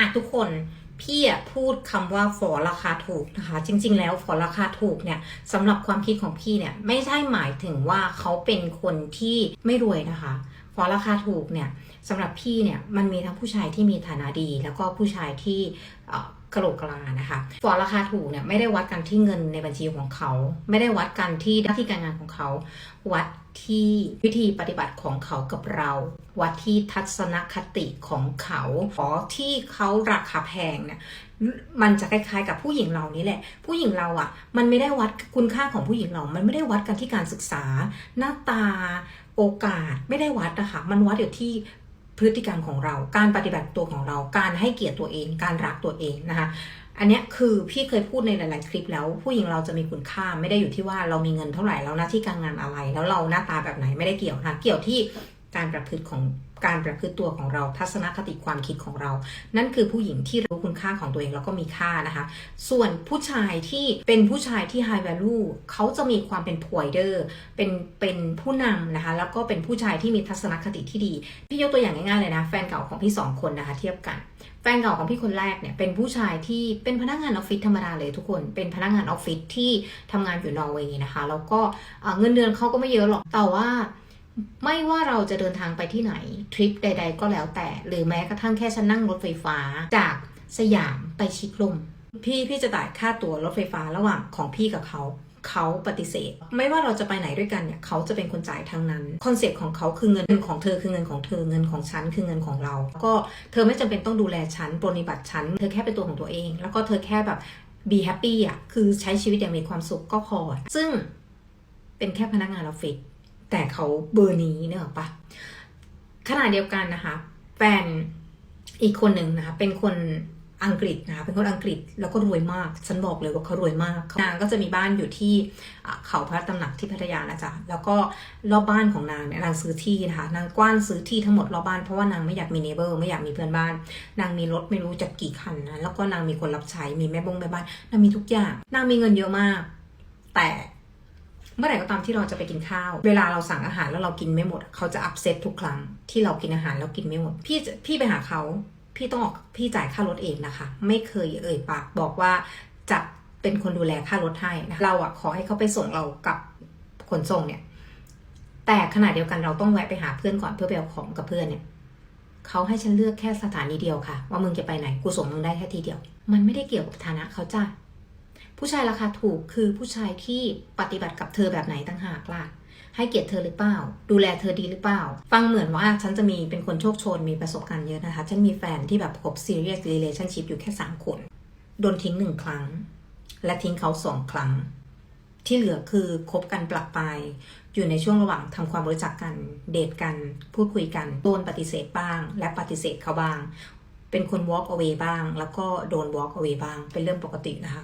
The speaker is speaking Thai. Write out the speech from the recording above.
อะทุกคนพี่อะพูดคำว่าฝอราคาถูกนะคะ จริง ๆ แล้วฝอราคาถูกเนี่ยสำหรับความคิดของพี่เนี่ยไม่ใช่หมายถึงว่าเขาเป็นคนที่ไม่รวยนะคะฝอราคาถูกเนี่ยสำหรับพี่เนี่ยมันมีทั้งผู้ชายที่มีฐานะดี แล้วก็ผู้ชายที่กระโหลกกลานะคะฝอราคาถูกเนี่ยไม่ได้วัดกันที่เงินในบัญชีของเขา ไม่ได้วัดกันที่หน้าที่การงานของเขา วัด ที่วิธีปฏิบัติของเขากับเรา วัดที่ทัศนคติของเขาขอที่เขาราคาแพงเนี่ยมันจะคล้ายๆ กับผู้หญิงเรานี่แหละ ผู้หญิงเราอะ่ะ มันไม่ได้วัดคุณค่าของผู้หญิงเรา มันไม่ได้วัดกันที่การศึกษา หน้าตา โอกาสไม่ได้วัดนะคะมันวัดอยู่ที่พฤติกรรมของเรา การปฏิบัติตัวของเรา การให้เกียรติตัวเอง การรักตัวเองนะคะ อันนี้คือพี่เคยพูดในหลาย ๆ คลิปแล้ว ผู้หญิงเราจะมีคุณค่าไม่ได้อยู่ที่ว่าเรามีเงินเท่าไหร่แล้วหน้าที่การงานอะไร แล้วเราหน้าตาแบบไหนไม่ได้เกี่ยวนะเกี่ยวที่ การประพฤติของการประพฤติตัวของเราทัศนคติความคิดของเรา นั่นคือผู้หญิงที่รู้คุณค่าของตัวเองแล้วก็มีค่านะคะ ส่วนผู้ชายที่เป็นผู้ชายที่ high value เขาจะมีความเป็น provider เป็นเป็นผู้นำนะคะ แล้วก็เป็นผู้ชายที่มีทัศนคติที่ดี พี่ยกตัวอย่างง่ายๆเลยนะ แฟนเก่าของพี่สองคนนะคะ เทียบกัน แฟนเก่าของพี่คนแรกเนี่ยเป็นผู้ชายที่เป็นพนักงานออฟฟิศธรรมดาเลยทุกคน เป็นพนักงานออฟฟิศที่ทำงานอยู่นอร์เวย์นะคะ แล้วก็เงินเดือนเขาก็ไม่เยอะหรอก แต่ว่า ไม่ว่าเราจะเดินทางไปที่ไหน ทริปใด ๆ ก็แล้วแต่ หรือแม้กระทั่งแค่ฉันนั่งรถไฟฟ้าจากสยามไปชิดลม พี่พี่จะจ่ายค่าตั๋วรถไฟฟ้าระหว่างของพี่กับเขาเขาปฏิเสธ ไม่ว่าเราจะไปไหนด้วยกันเนี่ยเขาจะเป็นคนจ่ายทั้งนั้นคอนเซ็ปต์ของเขาคือเงินของเธอคือเงินของเธอเงินของฉันคือเงินของเรา ก็เธอไม่จำเป็นต้องดูแลฉันปรนนิบัติฉันเธอแค่เป็นตัวของตัวเอง แล้วก็เธอแค่แบบ be happy อะคือใช้ชีวิตอย่างมีความสุขก็พอซึ่งเป็นแค่พนักงานออฟฟิศ แต่เขาเบอร์นี้เนี่ยหรอปะขณะเดียวกันนะคะ แฟนอีกคนหนึ่งนะคะ เป็นคนอังกฤษนะคะเป็นคนอังกฤษแล้วก็รวยมาก ฉันบอกเลยว่าเขารวยมากนางก็จะมีบ้านอยู่ที่เขาพระตำหนักที่พัทยานะจ๊ะแล้วก็รอบบ้านของนางเนี่ยนางซื้อที่นะคะนางกว้านซื้อที่ทั้งหมดรอบบ้านเพราะว่านางไม่อยากมีเนเบอร์ไม่อยากมีเพื่อนบ้าน นางมีรถไม่รู้จะกี่คันนะแล้วก็นางมีคนรับใช้มีแม่บงแม่บ้านนางมีทุกอย่าง นางมีเงินเยอะมาก แต่ เมื่อไหร่ก็ตามที่เราจะไปกินข้าว เวลาเราสั่งอาหารแล้วเรากินไม่หมด เขาจะอัพเซตทุกครั้งที่เรากินอาหารแล้วกินไม่หมด พี่จะพี่ไปหาเขาพี่ต้องออกพี่จ่ายค่ารถเองนะคะ ไม่เคยเอ่ยปากบอกว่าจะเป็นคนดูแลค่ารถให้นะเราอะขอให้เขาไปส่งเรากับขนส่งเนี่ย แต่ขณะเดียวกันเราต้องแวะไปหาเพื่อนก่อนเพื่อไปเอาของกับเพื่อนเนี่ยเขาให้ฉันเลือกแค่สถานีเดียวค่ะ ว่ามึงจะไปไหนกูส่งมึงได้แค่ทีเดียว มันไม่ได้เกี่ยวกับฐานะเขาจ้า ผู้ชายราคาถูกคือผู้ชายที่ปฏิบัติกับเธอแบบไหนต่างหากล่ะ ให้เกียรติเธอหรือเปล่า ดูแลเธอดีหรือเปล่า ฟังเหมือนว่าฉันจะมีเป็นคนโชคโชนมีประสบการณ์เยอะนะคะ ฉันมีแฟนที่แบบคบ serious relationship อยู่แค่สามคน โดนทิ้งหนึ่งครั้ง และทิ้งเขาสองครั้ง ที่เหลือคือคบกันปลักไปอยู่ในช่วงระหว่างทำความรู้จักกันเดทกัน พูดคุยกันโดนปฏิเสธบ้าง และปฏิเสธเขาบ้าง เป็นคน walk away บ้าง แล้วก็โดน walk away บ้าง เป็นเรื่องปกตินะคะ